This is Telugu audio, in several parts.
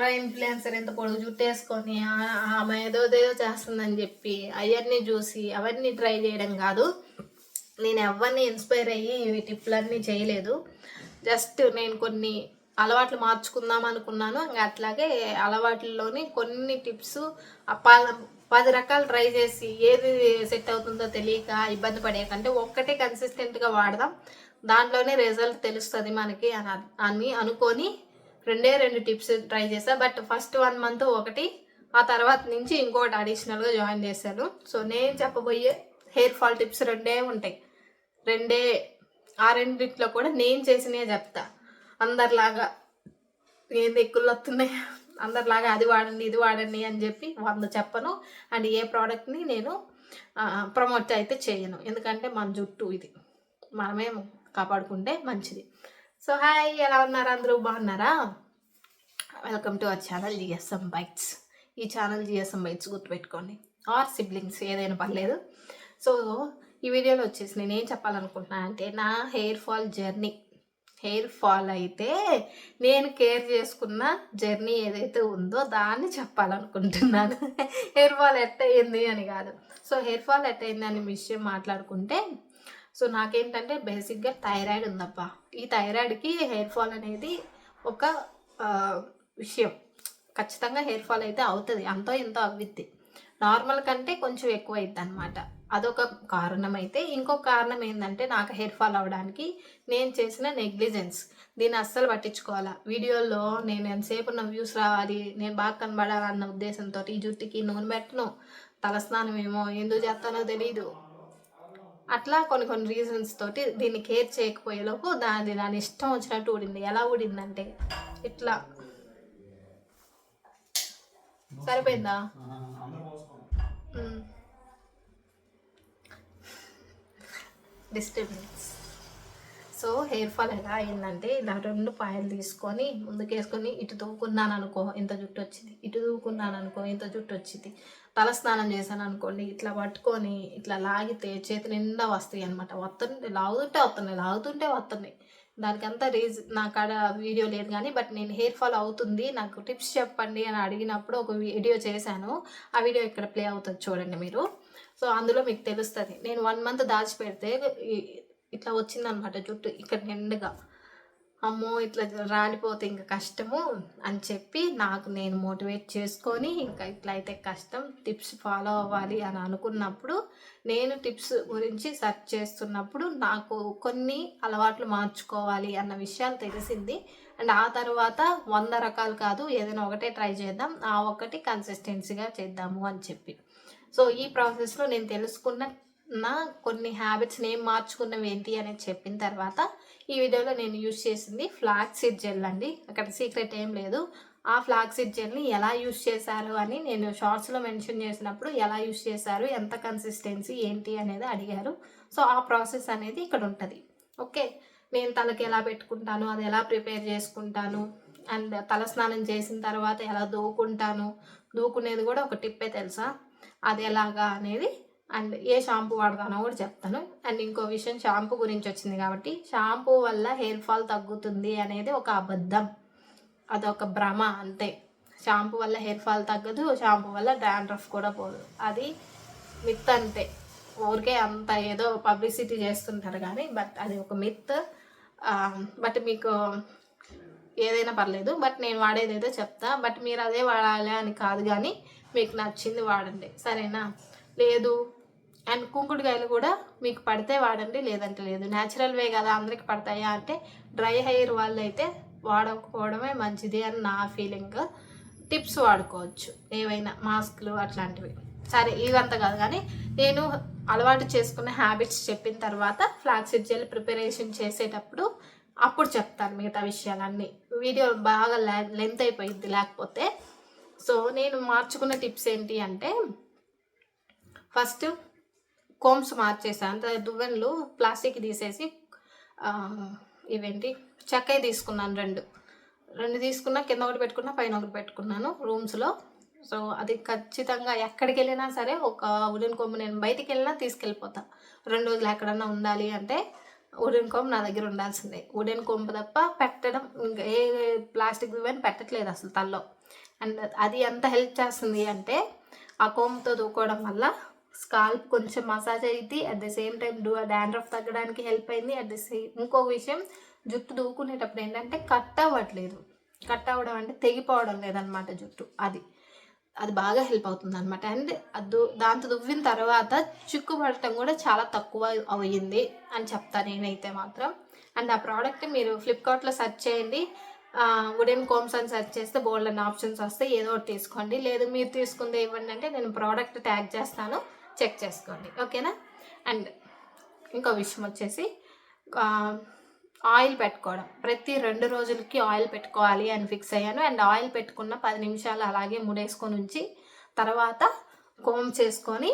ఎవరో ఇన్ఫ్లుయెన్సర్ ఎంత పొడుగు జుట్టేసుకొని ఆమె ఏదో ఏదో చేస్తుందని చెప్పి అవన్నీ చూసి అవన్నీ ట్రై చేయడం కాదు. నేను ఎవరిని ఇన్స్పైర్ అయ్యి ఇవి టిప్లన్నీ చేయలేదు. జస్ట్ నేను కొన్ని అలవాట్లు మార్చుకుందాం అనుకున్నాను. ఇంకా అట్లాగే అలవాట్లలోని కొన్ని టిప్స్ పది రకాలు ట్రై చేసి ఏది సెట్ అవుతుందో తెలియక ఇబ్బంది పడే కంటే ఒక్కటే కన్సిస్టెంట్గా వాడదాం. దాంట్లోనే రిజల్ట్ తెలుస్తుంది మనకి అని అని అనుకొని రెండే రెండు టిప్స్ ట్రై చేశా. బట్ ఫస్ట్ వన్ మంత్ ఒకటి ఆ తర్వాత నుంచి ఇంకోటి అడిషనల్గా జాయిన్ చేశాను. సో నేను చెప్పబోయే హెయిర్ ఫాల్ టిప్స్ రెండే ఉంటాయి. రెండే ఆ రెండిట్లో కూడా నేను చేసినవి చెప్తా. అందరిలాగా ఏంది ఎక్కువ వస్తున్నాయి? అందరిలాగా అది వాడండి ఇది వాడండి అని చెప్పి వంద చెప్పను. అండ్ ఏ ప్రోడక్ట్ని నేను ప్రమోట్ అయితే చేయను. ఎందుకంటే మన జుట్టు ఇది. మనమే కాపాడుకుంటే మంచిది. సో హాయ్ ఎలా ఉన్నారు? అందరూ బాగున్నారా? Welcome to our channel GSM bytes ఈ ఛానల్ జిఎస్ఎం బైట్స్ గుర్తుపెట్టుకోండి. ఆర్ సిబ్లింగ్స్ ఏదైనా పర్లేదు. సో ఈ వీడియోలో వచ్చేసి నేను ఏం చెప్పాలనుకుంటున్నా అంటే నా hair fall journey hair fall అయితే నేను కేర్ చేసుకున్న జర్నీ ఏదైతే ఉందో దాన్ని చెప్పాలనుకుంటున్నాను హెయిర్ ఫాల్ ఎట్ అయ్యింది అని కాదు. సో హెయిర్ ఫాల్ ఎట్ అయింది అనే విషయం మాట్లాడుకుంటే సో నాకేంటంటే బేసిక్గా థైరాయిడ్ ఉందప్పా ఈ థైరాయిడ్కి హెయిర్ ఫాల్ అనేది ఒక విషయం. ఖచ్చితంగా హెయిర్ ఫాల్ అయితే అవుతుంది. అంతో ఎంతో అవ్విద్ది. నార్మల్ కంటే కొంచెం ఎక్కువ అవుతుంది అనమాట అదొక కారణం అయితే ఇంకొక కారణం ఏంటంటే నాకు హెయిర్ ఫాల్ అవ్వడానికి నేను చేసిన నెగ్లిజెన్స్. దీన్ని అస్సలు పట్టించుకోవాలా. వీడియోలో నేను ఎంతసేపు నా వ్యూస్ రావాలి నేను బాగా కనబడాలన్న ఉద్దేశంతో ఈ జుట్టుకి నూనె పెట్టను. తలస్నానం ఏమో ఎందుకు చేస్తానో తెలీదు. అట్లా కొన్ని కొన్ని రీజన్స్ తోటి దీన్ని కేర్ చేయకపోయేలోపు దాని దాని ఇష్టం వచ్చినట్టు ఊడింది. ఎలా ఊడిందంటే ఇట్లా. సరిపోయిందా? డిస్టర్బెన్స్ సో హెయిర్ ఫాల్ ఎలా అయిందంటే ఇలా రెండు పాయలు తీసుకొని ముందుకు వేసుకొని ఇటు దూకున్నాను అనుకో ఇంత జుట్టు వచ్చింది. ఇటు దూకున్నాను అనుకో ఇంత జుట్టు వచ్చింది. తల స్నానం చేశాను అనుకోండి ఇట్లా పట్టుకొని ఇట్లా లాగితే చేతి నిండా వస్తాయి అనమాట వస్తుంటే లాగుతుంటే వస్తున్నాయి లాగుతుంటే వస్తున్నాయి దానికంతా రీజన్ నా కాడ వీడియో లేదు కానీ బట్ నేను హెయిర్ ఫాల్ అవుతుంది నాకు టిప్స్ చెప్పండి అని అడిగినప్పుడు ఒక వీడియో చేశాను. ఆ వీడియో ఇక్కడ ప్లే అవుతుంది చూడండి మీరు. సో అందులో మీకు తెలుస్తుంది. నేను వన్ మంత్ దాచిపెడితే ఇట్లా వచ్చిందనమాట జుట్టు ఇక్కడ నిండుగా. అమ్మో ఇట్లా రాలిపోతే ఇంకా కష్టము అని చెప్పి నాకు నేను మోటివేట్ చేసుకొని ఇంకా ఇట్లా అయితే కష్టం టిప్స్ ఫాలో అవ్వాలి అని అనుకున్నప్పుడు నేను టిప్స్ గురించి సెర్చ్ చేస్తున్నప్పుడు నాకు కొన్ని అలవాట్లు మార్చుకోవాలి అన్న విషయాలు తెలిసింది. అండ్ ఆ తర్వాత వంద రకాలు కాదు ఏదైనా ఒకటే ట్రై చేద్దాం ఆ ఒక్కటి కన్సిస్టెన్సీగా చేద్దాము అని చెప్పి. సో ఈ ప్రాసెస్లో నేను తెలుసుకున్న నా కొన్ని హ్యాబిట్స్ నేను మార్చుకున్నవి ఏంటి అనేది చెప్పిన తర్వాత ఈ వీడియోలో నేను యూజ్ చేసింది ఫ్లాక్సీడ్ జెల్ అండి. అక్కడ సీక్రెట్ ఏం లేదు. ఆ ఫ్లాక్సీడ్ జెల్ని ఎలా యూజ్ చేశారు అని నేను షార్ట్స్లో మెన్షన్ చేసినప్పుడు ఎలా యూజ్ చేశారు ఎంత కన్సిస్టెన్సీ ఏంటి అనేది అడిగారు. సో ఆ ప్రాసెస్ అనేది ఇక్కడ ఉంటుంది. ఓకే? నేను తలకి ఎలా పెట్టుకుంటాను అది ఎలా ప్రిపేర్ చేసుకుంటాను అండ్ తల స్నానం చేసిన తర్వాత ఎలా దూకుంటాను దూకునేది కూడా ఒక టిప్పే తెలుసా? అది ఎలాగా అనేది అండ్ ఏ షాంపూ వాడతానో కూడా చెప్తాను. అండ్ ఇంకో విషయం షాంపూ గురించి వచ్చింది కాబట్టి షాంపూ వల్ల హెయిర్ ఫాల్ తగ్గుతుంది అనేది ఒక అబద్ధం. అదొక భ్రమ అంతే. షాంపూ వల్ల హెయిర్ ఫాల్ తగ్గదు షాంపూ వల్ల డాండ్రఫ్ కూడా పోదు. అది మిత్ అంతే. ఊరికే అంత ఏదో పబ్లిసిటీ చేస్తుంటారు కానీ బట్ అది ఒక మిత్. బట్ మీకు ఏదైనా పర్లేదు. బట్ నేను వాడేది ఏదో చెప్తా. బట్ మీరు అదే వాడాలి అని కాదు కానీ మీకు నచ్చింది వాడండి. సరేనా? లేదు. అండ్ కుంకుడుకాయలు కూడా మీకు పడితే వాడండి లేదంటే లేదు. న్యాచురల్ వే కదా అందరికి పడతాయా అంటే డ్రై హెయిర్ వాళ్ళు అయితే వాడకపోవడమే మంచిది అని నా ఫీలింగ్. టిప్స్ వాడుకోవచ్చు ఏవైనా మాస్క్లు అట్లాంటివి. సరే ఇవంతా కాదు కానీ నేను అలవాటు చేసుకున్న హ్యాబిట్స్ చెప్పిన తర్వాత ఫ్లాక్సిడ్ జెల్ ప్రిపరేషన్ చేసేటప్పుడు అప్పుడు చెప్తాను మిగతా విషయాలన్నీ. వీడియో బాగా లెంత్ అయిపోయింది లేకపోతే. సో నేను మార్చుకున్న టిప్స్ ఏంటి అంటే ఫస్ట్ కోమ్స్ మార్చేసాను దువ్వెన్లు దువ్వెనలు ప్లాస్టిక్ తీసేసి ఇవేంటి చెక్కయ్య తీసుకున్నాను రెండు. రెండు తీసుకున్నా కింద ఒకటి పెట్టుకున్నా పైన ఒకటి పెట్టుకున్నాను రూమ్స్లో. సో అది ఖచ్చితంగా ఎక్కడికి వెళ్ళినా సరే ఒక ఉడెన్ కొమ్ము నేను బయటికి వెళ్ళినా తీసుకెళ్ళిపోతా. రెండు రోజులు ఎక్కడన్నా ఉండాలి అంటే వుడెన్ కోమ్ నా దగ్గర ఉండాల్సిందే. ఉడెన్ కోమ్ తప్ప పెట్టడం ఇంకా ఏ ప్లాస్టిక్ ఇవన్నీ పెట్టట్లేదు అసలు తల్లో. అండ్ అది ఎంత హెల్ప్ చేస్తుంది అంటే ఆ కోమ్తో దూకోవడం వల్ల స్కాల్ప్ కొంచెం మసాజ్ అయితే at the same time do dandruff తగ్గడానికి హెల్ప్ అయింది. అట్ ద సేమ్ ఇంకో విషయం జుట్టు దూకునేటప్పుడు ఏంటంటే కట్ అవ్వట్లేదు. కట్ అవ్వడం అంటే తెగిపోవడం లేదనమాట జుట్టు. అది అది బాగా హెల్ప్ అవుతుంది అనమాట అండ్ అది దాంతో దువ్విన తర్వాత చిక్కు పడటం కూడా చాలా తక్కువ అయ్యింది అని చెప్తాను నేనైతే మాత్రం. అండ్ ఆ ప్రోడక్ట్ మీరు ఫ్లిప్కార్ట్లో సెర్చ్ చేయండి. వుడెన్ కోమ్స్ అని సెర్చ్ చేస్తే బోల్డ్ అని ఆప్షన్స్ వస్తాయి. ఏదో ఒకటి తీసుకోండి. లేదు మీరు తీసుకుందే ఇవ్వండి అంటే నేను ప్రోడక్ట్ ట్యాగ్ చేస్తాను. చెక్ చేసుకోండి. ఓకేనా? అండ్ ఇంకో విషయం వచ్చేసి ఆయిల్ పెట్టుకోవడం. ప్రతి రెండు రోజులకి ఆయిల్ పెట్టుకోవాలి అని ఫిక్స్ అయ్యాను. అండ్ ఆయిల్ పెట్టుకున్న పది నిమిషాలు అలాగే ముడేసుకొని ఉంచి తర్వాత కోమ్ చేసుకొని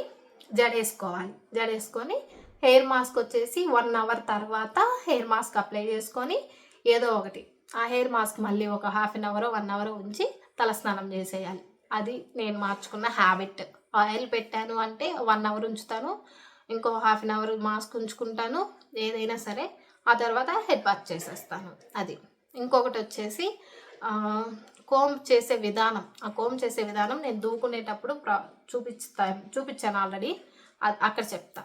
జడేసుకోవాలి జడేసుకొని హెయిర్ మాస్క్ వచ్చేసి వన్ అవర్ తర్వాత హెయిర్ మాస్క్ అప్లై చేసుకొని ఏదో ఒకటి. ఆ హెయిర్ మాస్క్ మళ్ళీ ఒక half an hour one hour ఉంచి తలస్నానం చేసేయాలి. అది నేను మార్చుకున్న హ్యాబిట్ ఆయిల్ పెట్టాను అంటే వన్ అవర్ ఉంచుతాను ఇంకో హాఫ్ అన్ అవర్ మాస్క్ ఉంచుకుంటాను ఏదైనా సరే. ఆ తర్వాత హెడ్ వాష్ చేసేస్తాను అది. ఇంకొకటి వచ్చేసి కోమ్ చేసే విధానం. ఆ కోమ్ చేసే విధానం నేను దూకునేటప్పుడు ప్రా చూపిస్తాను చూపించాను ఆల్రెడీ. అక్కడ చెప్తా.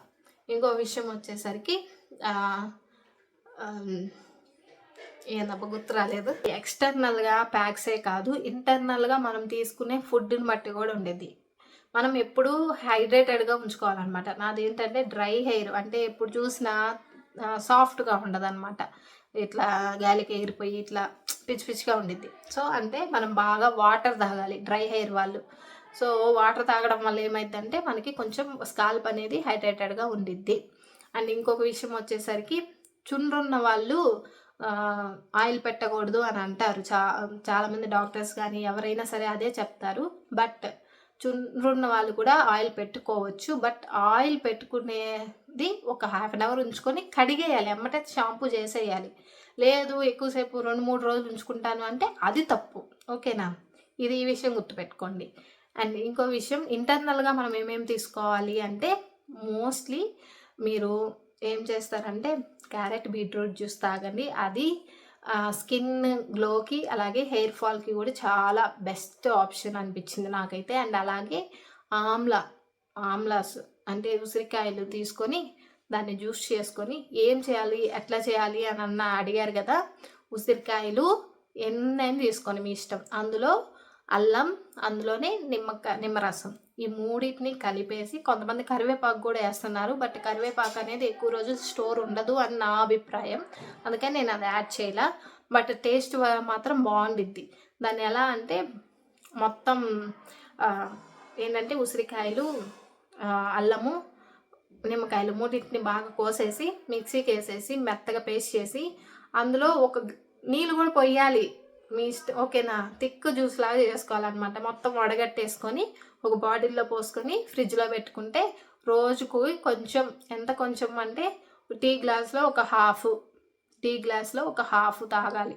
ఇంకో విషయం వచ్చేసరికి ఆ, ఏందబ్బా గుర్తు రాలేదు. ఎక్స్టర్నల్గా ప్యాక్సే కాదు ఇంటర్నల్గా మనం తీసుకునే ఫుడ్ని బట్టి కూడా ఉండేది. మనం ఎప్పుడూ హైడ్రేటెడ్గా ఉంచుకోవాలన్నమాట. నాది ఏంటంటే డ్రై హెయిర్ అంటే ఎప్పుడు చూసినా సాఫ్ట్గా ఉండదన్నమాట. ఇట్లా గాలికి ఎగిరిపోయి ఇట్లా పిచ్చి పిచ్చిగా ఉండిద్ది. సో అంటే మనం బాగా వాటర్ తాగాలి డ్రై హెయిర్ వాళ్ళు. సో వాటర్ తాగడం వల్ల ఏమైందంటే మనకి కొంచెం స్కాల్ప్ అనేది హైడ్రేటెడ్గా ఉండిద్ది. అండ్ ఇంకొక విషయం వచ్చేసరికి చుండ్రున్న వాళ్ళు ఆయిల్ పెట్టకూడదు అని అంటారు. చా చాలామంది డాక్టర్స్ కానీ ఎవరైనా సరే అదే చెప్తారు. బట్ చుండ్రున్న వాళ్ళు కూడా ఆయిల్ పెట్టుకోవచ్చు. బట్ ఆయిల్ పెట్టుకునేది ఒక హాఫ్ అన్ అవర్ ఉంచుకొని కడిగేయాలి. అమ్మటే షాంపూ చేసేయాలి. లేదు ఎక్కువసేపు రెండు మూడు రోజులు ఉంచుకుంటాను అంటే అది తప్పు. ఓకేనా? ఇది ఈ విషయం గుర్తుపెట్టుకోండి. అండ్ ఇంకో విషయం ఇంటర్నల్గా మనం ఏమేమి తీసుకోవాలి అంటే మోస్ట్లీ మీరు ఏం చేస్తారంటే క్యారెట్ బీట్రూట్ జ్యూస్ తాగండి. అది స్కిన్ గ్లోకి అలాగే హెయిర్ ఫాల్కి కూడా చాలా బెస్ట్ ఆప్షన్ అనిపించింది నాకైతే. అండ్ అలాగే ఆమ్లా ఆమ్లాస్ అంటే ఉసిరికాయలు తీసుకొని దాన్ని జ్యూస్ చేసుకొని ఏం చేయాలి ఎట్లా చేయాలి అని అన్న అడిగారు కదా. ఉసిరికాయలు ఎన్నైనా తీసుకొని మీ ఇష్టం. అందులో అల్లం అందులోనే నిమ్మకాయ నిమ్మరసం. ఈ మూడింటిని కలిపేసి కొంతమంది కరివేపాకు కూడా వేస్తున్నారు. బట్ కరివేపాకు అనేది ఎక్కువ రోజులు స్టోర్ ఉండదు అని నా అభిప్రాయం. అందుకని నేను అది యాడ్ చేయాల. బట్ టేస్ట్ మాత్రం బాగుండిద్ది. దాన్ని ఎలా అంటే మొత్తం ఏంటంటే ఉసిరికాయలు అల్లము నిమ్మకాయలు మూడింటిని బాగా కోసేసి మిక్సీకి వేసేసి మెత్తగా పేస్ట్ చేసి అందులో ఒక నీళ్ళు కూడా పొయ్యాలి మీ ఇష్టం ఓకేనా? థిక్ జ్యూస్ లాగా చేసుకోవాలన్నమాట. మొత్తం వడగట్టేసుకొని ఒక బాటిల్లో పోసుకొని ఫ్రిడ్జ్లో పెట్టుకుంటే రోజుకు కొంచెం ఎంత కొంచెం అంటే టీ గ్లాస్లో ఒక హాఫ్ టీ గ్లాస్లో ఒక హాఫ్ తాగాలి.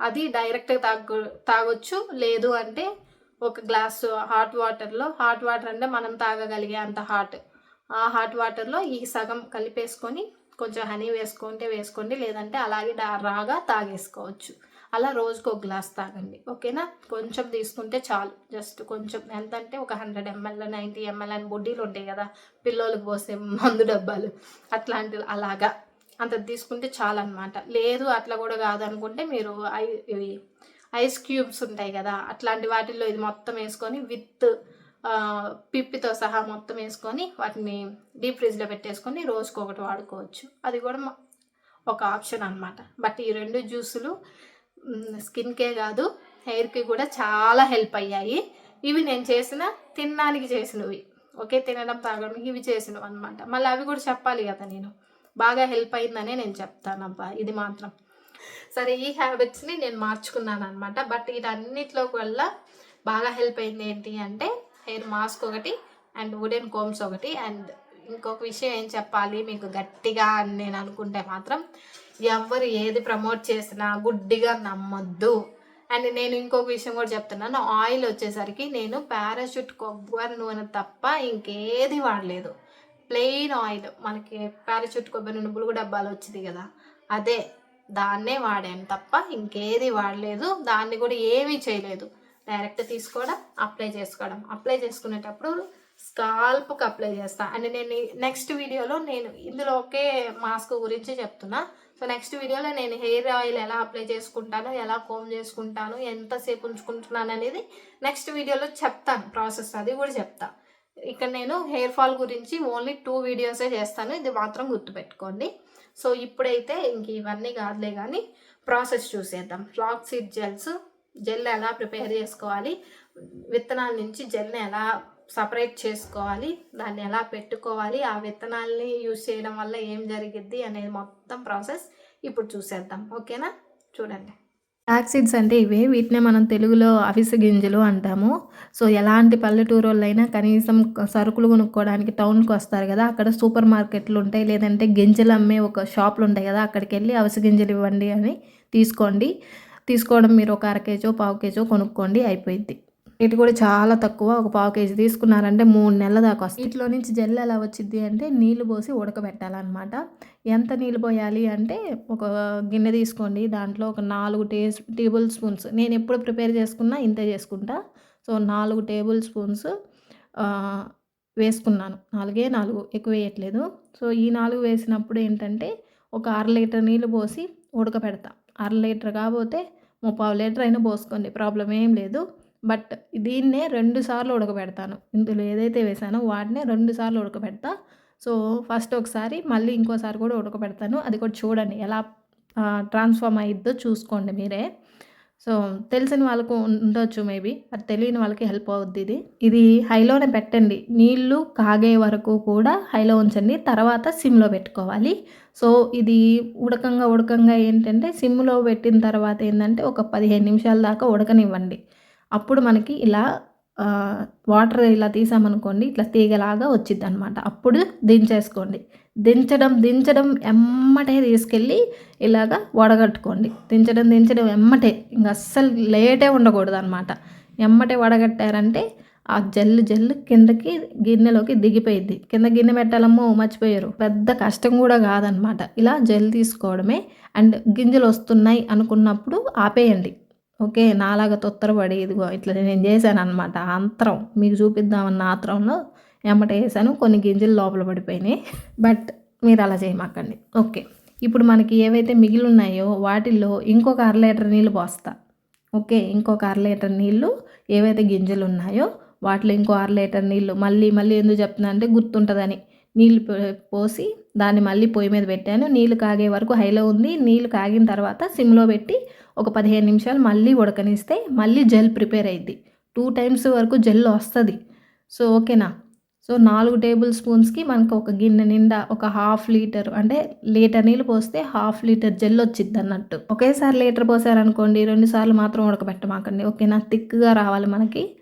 అది డైరెక్ట్గా తాగ తాగొచ్చు. లేదు అంటే ఒక గ్లాస్ హాట్ వాటర్లో హాట్ వాటర్ అంటే మనం తాగగలిగే అంత హాట్. ఆ హాట్ వాటర్లో ఈ సగం కలిపేసుకొని కొంచెం హనీ వేసుకుంటే వేసుకోండి. లేదంటే అలాగే రాగా తాగేసుకోవచ్చు. అలా రోజుకు ఒక గ్లాస్ తాగండి ఓకేనా? కొంచెం తీసుకుంటే చాలు. జస్ట్ కొంచెం ఎంత అంటే ఒక హండ్రెడ్ ఎంఎల్ నైంటీ ఎంఎల్ అని బొడ్డీలు ఉంటాయి కదా పిల్లలకు పోసే మందు డబ్బాలు అట్లాంటి అలాగా. అంత తీసుకుంటే చాలు అనమాట లేదు అట్లా కూడా కాదనుకుంటే మీరు ఐ ఇవి ఐస్ క్యూబ్స్ ఉంటాయి కదా అట్లాంటి వాటిల్లో ఇది మొత్తం వేసుకొని విత్ పిప్పితో సహా మొత్తం వేసుకొని వాటిని డీప్ ఫ్రిడ్జ్లో పెట్టేసుకొని రోజుకు ఒకటి వాడుకోవచ్చు. అది కూడా ఒక ఆప్షన్ అనమాట బట్ ఈ రెండు జ్యూసులు స్కిన్కే కాదు హెయిర్కి కూడా చాలా హెల్ప్ అయ్యాయి. ఇవి నేను చేసిన తినడానికి చేసినవి. ఓకే తినడం తాగడం ఇవి చేసినవి అనమాట మళ్ళీ అవి కూడా చెప్పాలి కదా నేను. బాగా హెల్ప్ అయిందనే నేను చెప్తానబ్బా ఇది మాత్రం. సరే ఈ హ్యాబిట్స్ని నేను మార్చుకున్నాను అనమాట బట్ వీటన్నిటిలో వల్ల బాగా హెల్ప్ అయింది ఏంటి అంటే హెయిర్ మాస్క్ ఒకటి అండ్ వుడెన్ కోమ్స్ ఒకటి. అండ్ ఇంకొక విషయం ఏం చెప్పాలి మీకు గట్టిగా అని నేను అనుకుంటే మాత్రం ఎవరు ఏది ప్రమోట్ చేసినా గుడ్డిగా నమ్మొద్దు. అండ్ నేను ఇంకొక విషయం కూడా చెప్తున్నాను ఆయిల్ వచ్చేసరికి నేను పారాషూట్ కొబ్బరి నూనె తప్ప ఇంకేది వాడలేదు. ప్లెయిన్ ఆయిల్ మనకి పారాషూట్ కొబ్బరి నూనె బులుగు డబ్బాలు వచ్చింది కదా అదే దాన్నే వాడాను తప్ప ఇంకేది వాడలేదు. దాన్ని కూడా ఏమీ చేయలేదు. డైరెక్ట్ తీసుకోవడం అప్లై చేసుకోవడం. అప్లై చేసుకునేటప్పుడు స్కాల్ప్కి అప్లై చేస్తా. అండ్ నేను నెక్స్ట్ వీడియోలో నేను ఇందులో ఒకే మాస్క్ గురించి చెప్తున్నా. సో నెక్స్ట్ వీడియోలో నేను హెయిర్ ఆయిల్ ఎలా అప్లై చేసుకుంటాను ఎలా కోమ్ చేసుకుంటాను ఎంతసేపు ఉంచుకుంటున్నాను అనేది నెక్స్ట్ వీడియోలో చెప్తాను. ప్రాసెస్ అది కూడా చెప్తా. ఇక్కడ నేను హెయిర్ ఫాల్ గురించి ఓన్లీ టూ వీడియోసే చేస్తాను. ఇది మాత్రం గుర్తుపెట్టుకోండి. సో ఇప్పుడైతే ఇంక ఇవన్నీ కాదులే కానీ ప్రాసెస్ చూసేద్దాం. ఫ్లాక్ సీడ్ జెల్స్ జెల్ ఎలా ప్రిపేర్ చేసుకోవాలి? విత్తనాల నుంచి జెల్ని ఎలా సపరేట్ చేసుకోవాలి. దాన్ని ఎలా పెట్టుకోవాలి ఆ విత్తనాల్ని యూజ్ చేయడం వల్ల ఏం జరిగిద్ది అనేది మొత్తం ప్రాసెస్ ఇప్పుడు చూసేద్దాం. ఓకేనా? చూడండి. యాక్సిడ్స్ అంటే ఇవే. వీటినే మనం తెలుగులో అవిసె గింజలు అంటాము. సో ఎలాంటి పల్లెటూరు కనీసం సరుకులు కొనుక్కోవడానికి టౌన్కి వస్తారు కదా అక్కడ సూపర్ మార్కెట్లు ఉంటాయి. లేదంటే గింజలు అమ్మే ఒక షాపులు ఉంటాయి కదా అక్కడికి వెళ్ళి అవిసె గింజలు ఇవ్వండి అని తీసుకోండి. తీసుకోవడం మీరు ఒక అర కేజో పావు కేజో కొనుక్కోండి అయిపోయింది వీటి కూడా చాలా తక్కువ. ఒక పావు కేజీ తీసుకున్నారంటే మూడు నెలల దాకా వస్తుంది వీటిలో నుంచి జెల్ ఎలా వచ్చింది అంటే నీళ్ళు పోసి ఉడకబెట్టాలన్నమాట. ఎంత నీళ్ళు పోయాలి అంటే ఒక గిన్నె తీసుకోండి. దాంట్లో ఒక నాలుగు టే టేబుల్ స్పూన్స్. నేను ఎప్పుడు ప్రిపేర్ చేసుకున్నా ఇంతే చేసుకుంటా. సో నాలుగు టేబుల్ స్పూన్స్ వేసుకున్నాను. నాలుగే నాలుగు. ఎక్కువ వేయట్లేదు. సో ఈ నాలుగు వేసినప్పుడు ఏంటంటే ఒక అర లీటర్ నీళ్ళు పోసి ఉడకపెడతా అర లీటర్ కాకపోతే ముప్పావు లీటర్ అయినా పోసుకోండి. ప్రాబ్లం ఏం లేదు. బట్ దీన్నే రెండు సార్లు ఉడకబెడతాను. ఇందులో ఏదైతే వేసానో వాటినే రెండు సార్లు ఉడకబెడతా. సో ఫస్ట్ ఒకసారి మళ్ళీ ఇంకోసారి కూడా ఉడకబెడతాను. అది కూడా చూడండి ఎలా ట్రాన్స్ఫార్మ్ అయ్యిద్దో చూసుకోండి మీరే. సో తెలిసిన వాళ్ళకు ఉండొచ్చు మేబీ అది తెలియని వాళ్ళకి హెల్ప్ అవుద్ది ఇది. ఇది హైలోనే పెట్టండి. నీళ్ళు కాగే వరకు కూడా హైలో ఉంచండి. తర్వాత సిమ్లో పెట్టుకోవాలి. సో ఇది ఉడకంగా ఉడకంగా ఏంటంటే సిమ్లో పెట్టిన తర్వాత ఏంటంటే ఒక పదిహేను నిమిషాల దాకా ఉడకనివ్వండి. అప్పుడు మనకి ఇలా వాటర్ ఇలా తీసామనుకోండి ఇట్లా తీగలాగా వచ్చింది అనమాట అప్పుడు దించేసుకోండి. దించడం దించడం ఎమ్మటే తీసుకెళ్ళి ఇలాగా వడగట్టుకోండి. దించడం దించడం ఎమ్మటే. ఇంకా అస్సలు లేటే ఉండకూడదు అనమాట ఎమ్మటే వడగట్టారంటే ఆ జల్లు జల్లు కిందకి గిన్నెలోకి దిగిపోయింది కింద గిన్నె పెట్టాలమ్మో మర్చిపోయారు. పెద్ద కష్టం కూడా కాదనమాట ఇలా జెల్ తీసుకోవడమే. అండ్ గింజలు వస్తున్నాయి అనుకున్నప్పుడు ఆపేయండి. ఓకే నాలాగా తొత్తరపడి ఇదిగో ఇట్లా నేను చేశాను అనమాట అంతరం మీకు చూపిద్దామన్న ఆత్రంలో ఎమ్మట వేసాను. కొన్ని గింజలు లోపల పడిపోయినాయి. బట్ మీరు అలా చేయమాకండి. ఓకే ఇప్పుడు మనకి ఏవైతే మిగిలి ఉన్నాయో వాటిల్లో ఇంకొక అర లీటర్ నీళ్ళు పోస్తా. ఓకే ఇంకొక అర లీటర్ నీళ్ళు ఏవైతే గింజలు ఉన్నాయో వాటిలో ఇంకో అర లీటర్ నీళ్ళు మళ్ళీ మళ్ళీ ఎందుకు చెప్తున్నా అంటే గుర్తుంటుందని. నీళ్ళు పోసి దాన్ని మళ్ళీ పొయ్యి మీద పెట్టాను. నీళ్ళు కాగే వరకు హైలో ఉంది. నీళ్ళు కాగిన తర్వాత సిమ్లో పెట్టి ఒక పదిహేను నిమిషాలు మళ్ళీ ఉడకనిస్తే మళ్ళీ జెల్ ప్రిపేర్ అయింది టూ టైమ్స్ వరకు జెల్ వస్తుంది. సో ఓకేనా? సో నాలుగు టేబుల్ స్పూన్స్కి మనకు ఒక గిన్నె నిండా ఒక హాఫ్ లీటర్ అంటే లీటర్ నీళ్ళు పోస్తే హాఫ్ లీటర్ జెల్ వచ్చింది అన్నట్టు. ఒకేసారి లీటర్ పోసారనుకోండి రెండు సార్లు మాత్రం ఉడకబెట్టమాకండి. ఓకేనా? థిక్గా రావాలి మనకి.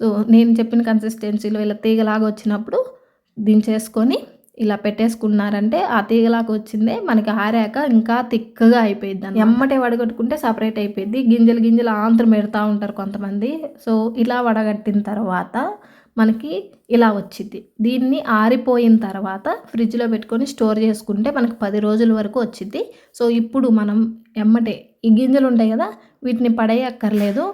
సో నేను చెప్పిన కన్సిస్టెన్సీలో ఇలా తీగలాగా వచ్చినప్పుడు దించేసుకొని ఇలా పెట్టేసుకున్నారంటే ఆ తీగలాగా వచ్చిందే మనకి ఆరాక ఇంకా తిక్కగా అయిపోయింది ఎమ్మటే వడగట్టుకుంటే సపరేట్ అయిపోయింది గింజలు గింజలు ఆంతరం పెడతా ఉంటారు కొంతమంది. సో ఇలా వడగట్టిన తర్వాత మనకి ఇలా వచ్చింది దీన్ని ఆరిపోయిన తర్వాత ఫ్రిడ్జ్లో పెట్టుకొని స్టోర్ చేసుకుంటే మనకు పది రోజుల వరకు వచ్చింది సో ఇప్పుడు మనం ఎమ్మటే ఈ గింజలు ఉంటాయి కదా వీటిని పడేయక్కర్లేదు.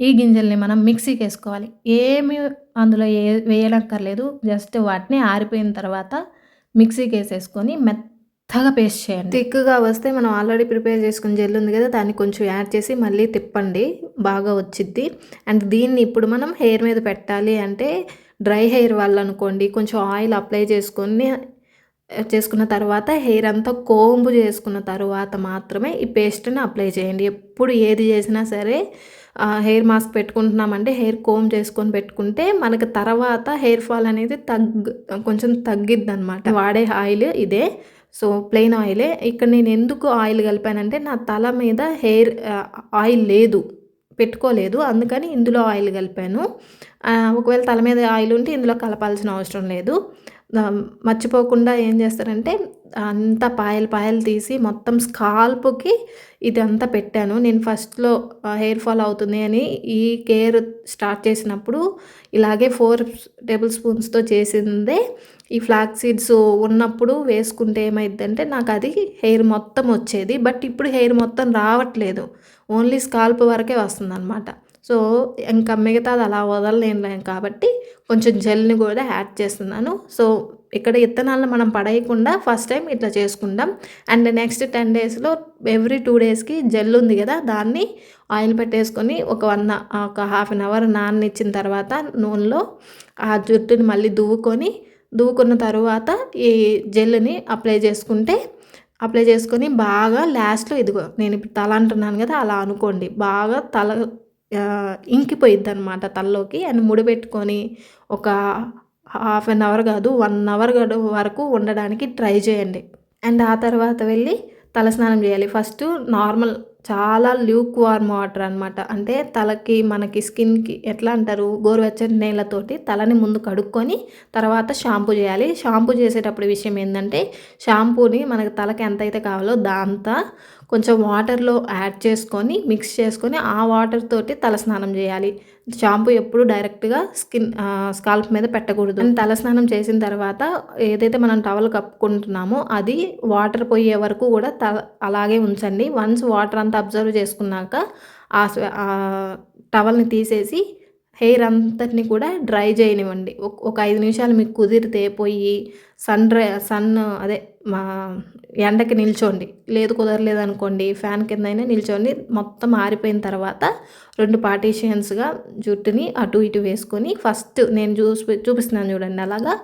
ఈ గింజల్ని మనం మిక్సీకి వేసుకోవాలి. ఏమి అందులో ఏ వేయనక్కర్లేదు. జస్ట్ వాటిని ఆరిపోయిన తర్వాత మిక్సీకి వేసేసుకొని మెత్తగా పేస్ట్ చేయండి. థిక్గా వస్తే మనం ఆల్రెడీ ప్రిపేర్ చేసుకుని జెల్ ఉంది కదా దాన్ని కొంచెం యాడ్ చేసి మళ్ళీ తిప్పండి. బాగా వచ్చిద్ది. అండ్ దీన్ని ఇప్పుడు మనం హెయిర్ మీద పెట్టాలి అంటే డ్రై హెయిర్ వాళ్ళు అనుకోండి కొంచెం ఆయిల్ అప్లై చేసుకొని చేసుకున్న తర్వాత హెయిర్ అంతా కోంబు చేసుకున్న తర్వాత మాత్రమే ఈ పేస్ట్ని అప్లై చేయండి. ఎప్పుడు ఏది చేసినా సరే హెయిర్ మాస్క్ పెట్టుకుంటున్నామంటే హెయిర్ కోమ్ చేసుకొని పెట్టుకుంటే మనకు తర్వాత హెయిర్ ఫాల్ అనేది తగ్గు కొంచెం తగ్గిద్ది అనమాట వాడే ఆయిల్ ఇదే. సో ప్లెయిన్ ఆయిలే. ఇక్కడ నేను ఎందుకు ఆయిల్ కలిపానంటే నా తల మీద హెయిర్ ఆయిల్ లేదు. పెట్టుకోలేదు. అందుకని ఇందులో ఆయిల్ కలిపాను. ఒకవేళ తల మీద ఆయిల్ ఉంటే ఇందులో కలపాల్సిన అవసరం లేదు. మర్చిపోకుండా ఏం చేస్తారంటే అంతా పాయలు పాయలు తీసి మొత్తం స్కాల్ప్కి ఇదంతా పెట్టాను. నేను ఫస్ట్లో హెయిర్ ఫాల్ అవుతుంది అని ఈ కేర్ స్టార్ట్ చేసినప్పుడు ఇలాగే ఫోర్ టేబుల్ స్పూన్స్తో చేసిందే. ఈ ఫ్లాక్ సీడ్స్ ఉన్నప్పుడు వేసుకుంటే ఏమైందంటే నాకు అది హెయిర్ మొత్తం వచ్చేది. బట్ ఇప్పుడు హెయిర్ మొత్తం రావట్లేదు. ఓన్లీ స్కాల్ప్ వరకే వస్తుందన్నమాట. సో ఇంకా మిగతాది అలా వదలలేను కాబట్టి కొంచెం జెల్ని కూడా యాడ్ చేస్తున్నాను. సో ఇక్కడ ఇత్తనాలను మనం పడేయకుండా ఫస్ట్ టైం ఇట్లా చేసుకుంటాం అండ్ నెక్స్ట్ టెన్ డేస్లో ఎవ్రీ టూ డేస్కి జెల్ ఉంది కదా దాన్ని ఆయిల్ పెట్టేసుకొని ఒక వన్ ఒక హాఫ్ అన్ అవర్ నాననిచ్చిన తర్వాత నూనెలో ఆ జుట్టుని మళ్ళీ దువ్వుకొని దువ్వుకున్న తర్వాత ఈ జెల్ని అప్లై చేసుకుంటే అప్లై చేసుకొని బాగా లాస్ట్లో ఇదిగో నేను ఇప్పుడు తల అంటున్నాను కదా అలా అనుకోండి. బాగా తల ఇంకిపోయిద్ది అనమాట తలలోకి. అండ్ ముడిపెట్టుకొని ఒక హాఫ్ అన్ అవర్ కాదు వన్ అవర్ వరకు ఉండడానికి ట్రై చేయండి. అండ్ ఆ తర్వాత వెళ్ళి తలస్నానం చేయాలి. ఫస్ట్ నార్మల్ చాలా ల్యూక్ వార్మ్ వాటర్ అనమాట అంటే తలకి మనకి స్కిన్కి ఎట్లా అంటారు? గోరువెచ్చని నీళ్ళతోటి తలని ముందు కడుక్కొని తర్వాత షాంపూ చేయాలి. షాంపూ చేసేటప్పుడు విషయం ఏంటంటే షాంపూని మనకి తలకి ఎంత అయితే కావాలో దాంతా కొంచెం వాటర్లో యాడ్ చేసుకొని మిక్స్ చేసుకొని ఆ వాటర్ తోటి తలస్నానం చేయాలి. షాంపూ ఎప్పుడు డైరెక్ట్గా స్కిన్ స్కాల్ప్ మీద పెట్టకూడదు. తలస్నానం చేసిన తర్వాత ఏదైతే మనం టవల్ కప్పుకుంటున్నామో అది వాటర్ పోయే వరకు కూడా తల అలాగే ఉంచండి. వన్స్ వాటర్ అంతా అబ్జర్వ్ చేసుకున్నాక ఆ టవల్ని తీసేసి హెయిర్ అంతటిని కూడా డ్రై చేయనివ్వండి. ఒక ఐదు నిమిషాలు మీకు కుదిరితే పోయి సన్ డ్రై సన్ అదే మా ఎండకి నిల్చోండి. లేదు కుదరలేదు అనుకోండి ఫ్యాన్ కింద అయినా నిల్చోండి. మొత్తం ఆరిపోయిన తర్వాత రెండు పార్టీషియన్స్గా జుట్టుని అటు ఇటు వేసుకొని ఫస్ట్ నేను చూసి చూపిస్తున్నాను చూడండి. అలాగా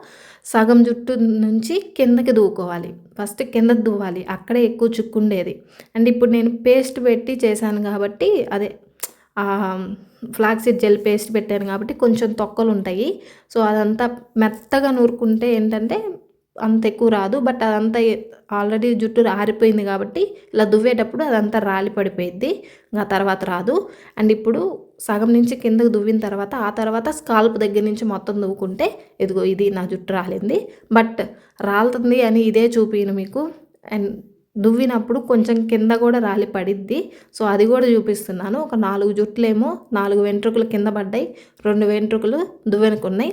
సగం జుట్టు నుంచి కిందకి దూకోవాలి. ఫస్ట్ కిందకి దువ్వాలి అక్కడే ఎక్కువ చుక్కుండేది. అండ్ ఇప్పుడు నేను పేస్ట్ పెట్టి చేశాను కాబట్టి అదే ఫ్లాక్సీడ్ జెల్ పేస్ట్ పెట్టాను కాబట్టి కొంచెం తొక్కలు ఉంటాయి. సో అదంతా మెత్తగా నూరుకుంటే ఏంటంటే అంత ఎక్కువ రాదు. బట్ అదంతా ఆల్రెడీ జుట్టు ఆరిపోయింది కాబట్టి ఇలా దువ్వేటప్పుడు అదంతా రాలి పడిపోయింది ఇంకా తర్వాత రాదు. అండ్ ఇప్పుడు సగం నుంచి కిందకు దువ్విన తర్వాత ఆ తర్వాత స్కాల్ప్ దగ్గర నుంచి మొత్తం దువ్వుకుంటే ఇదిగో ఇది నా జుట్టు రాలింది. బట్ రాలుతుంది అని ఇదే చూపిను మీకు. అండ్ దువ్వినప్పుడు కొంచెం కింద కూడా రాలి పడిద్ది. సో అది కూడా చూపిస్తున్నాను. ఒక నాలుగు జుట్లేమో నాలుగు వెంట్రుకలు కింద పడ్డాయి. రెండు వెంట్రుకలు దువ్వెనుకున్నాయి.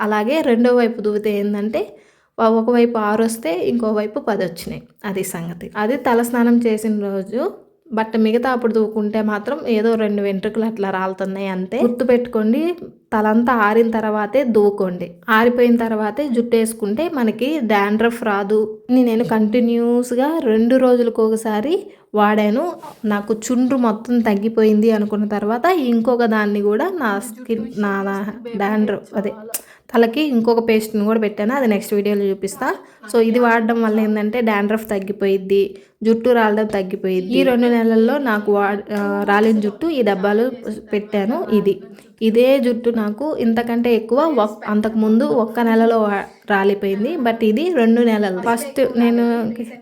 అలాగే రెండో వైపు దువ్వితే ఏంటంటే ఒకవైపు ఆరు వస్తే ఇంకోవైపు పది వచ్చినాయి అది సంగతి. అది తలస్నానం చేసిన రోజు బట్ మిగతా అప్పుడు దూకుంటే మాత్రం ఏదో రెండు వెంట్రుకలు అట్లా రాలుతున్నాయి అంతే. గుర్తు పెట్టుకోండి తలంతా ఆరిన తర్వాతే దూకోండి. ఆరిపోయిన తర్వాతే జుట్టు వేసుకుంటే మనకి డాండ్రఫ్ రాదు. నేను కంటిన్యూస్గా రెండు రోజులకు ఒకసారి వాడాను. నాకు చుండ్రు మొత్తం తగ్గిపోయింది అనుకున్న తర్వాత ఇంకొక దాన్ని కూడా నా స్కిన్ నా డాండ్రఫ్ అదే తలకి ఇంకొక పేస్ట్ని కూడా పెట్టాను. అది నెక్స్ట్ వీడియోలో చూపిస్తా. సో ఇది వాడడం వల్ల ఏంటంటే డాండ్రఫ్ తగ్గిపోయిద్ది. జుట్టు రాలడం తగ్గిపోయిద్ది ఈ రెండు నెలల్లో నాకు రాలిన జుట్టు ఈ డబ్బాలు పెట్టాను ఇది. ఇదే జుట్టు నాకు ఇంతకంటే ఎక్కువ అంతకుముందు ఒక్క నెలలో రాలిపోయింది. బట్ ఇది రెండు నెలలు ఫస్ట్ నేను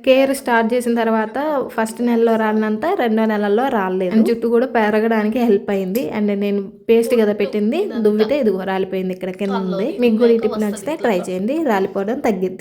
కేర్ స్టార్ట్ చేసిన తర్వాత ఫస్ట్ నెలలో రాలినంత రెండో నెలల్లో రాలేదు. జుట్టు కూడా పెరగడానికి హెల్ప్ అయింది. అండ్ నేను పేస్ట్ కదా పెట్టింది. దువ్వితే ఇదిగో రాలిపోయింది ఇక్కడ కింద ఉంది. మీకు కూడా ఈ టిప్ నచ్చితే ట్రై చేయండి. రాలిపోవడం తగ్గిద్ది.